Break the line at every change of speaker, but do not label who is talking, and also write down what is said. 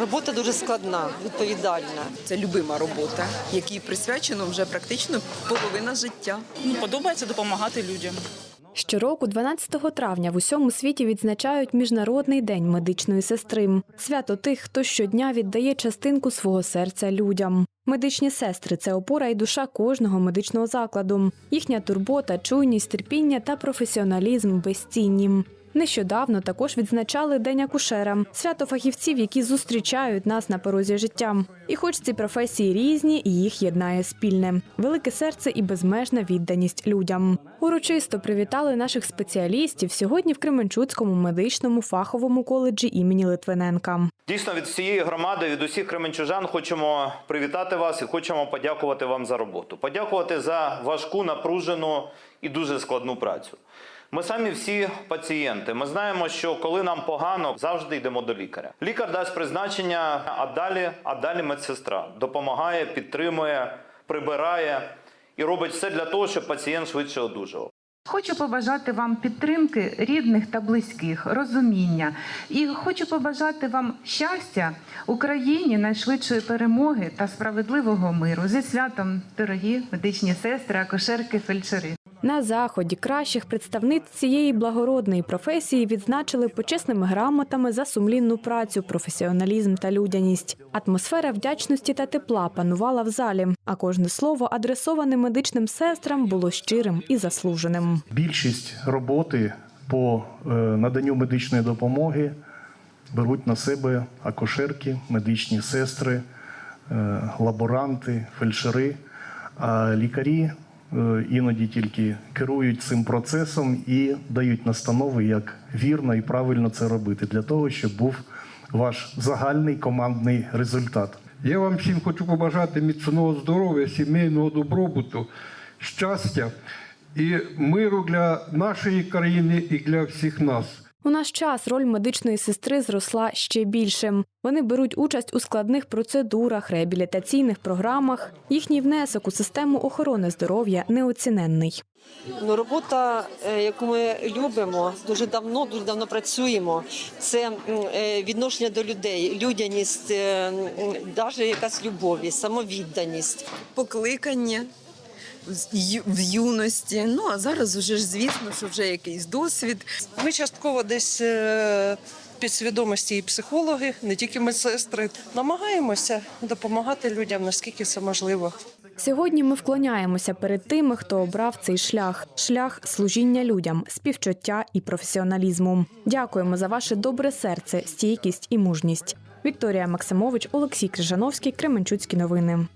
Робота дуже складна, відповідальна.
Це любима робота, якій присвячено вже практично половина життя.
Ну, подобається допомагати людям.
Щороку, 12 травня, в усьому світі відзначають Міжнародний день медичної сестри. Свято тих, хто щодня віддає частинку свого серця людям. Медичні сестри це опора і душа кожного медичного закладу. Їхня турбота, чуйність, терпіння та професіоналізм безцінні. Нещодавно також відзначали День акушера, свято фахівців, які зустрічають нас на порозі життя. І хоч ці професії різні, їх єднає спільне велике серце і безмежна відданість людям. Урочисто привітали наших спеціалістів сьогодні в Кременчуцькому медичному фаховому коледжі імені Литвиненка.
Дійсно, від всієї громади, від усіх кременчужан хочемо привітати вас і хочемо подякувати вам за роботу. Подякувати за важку, напружену і дуже складну працю. Ми самі всі пацієнти. Ми знаємо, що коли нам погано, завжди йдемо до лікаря. Лікар дасть призначення, а далі, а далі медсестра допомагає, підтримує, прибирає і робить все для того, щоб пацієнт швидше одужав.
Хочу побажати вам підтримки рідних та близьких, розуміння. І хочу побажати вам щастя Україні, найшвидшої перемоги та справедливого миру. Зі святом, дорогі медичні сестри, акушерки, фельдшери.
На заході кращих представниць цієї благородної професії відзначили почесними грамотами за сумлінну працю, професіоналізм та людяність. Атмосфера вдячності та тепла панувала в залі, а кожне слово, адресоване медичним сестрам, було щирим і заслуженим.
Більшість роботи по е, наданню медичної допомоги беруть на себе акушерки, медичні сестри, е, лаборанти, фельдшери. А лікарі іноді тільки керують цим процесом і дають настанови, як вірно і правильно це робити, для того, щоб був ваш загальний командний результат.
Я вам всім хочу побажати міцного здоров'я, сімейного добробуту, щастя і миру для нашої країни і для всіх нас.
У наш час роль медичної сестри зросла ще більше. Вони беруть участь у складних процедурах, реабілітаційних програмах. Їхній внесок у систему охорони здоров'я неоціненний.
Ну, робота, е, яку ми любимо, дуже давно, дуже давно працюємо. Це е, відношення до людей, людяність, навіть якась любов, самовідданість.
Покликання в юності. Ну а зараз вже ж звісно, що вже якийсь досвід.
Ми частково десь е, підсвідомості і психологи, не тільки медсестри, намагаємося допомагати людям наскільки це можливо.
Сьогодні ми вклоняємося перед тими, хто обрав цей шлях шлях служіння людям, співчуття і професіоналізму. Дякуємо за ваше добре серце, стійкість і мужність. Вікторія Максимович, Олексій Крижановський, Кременчуцькі новини.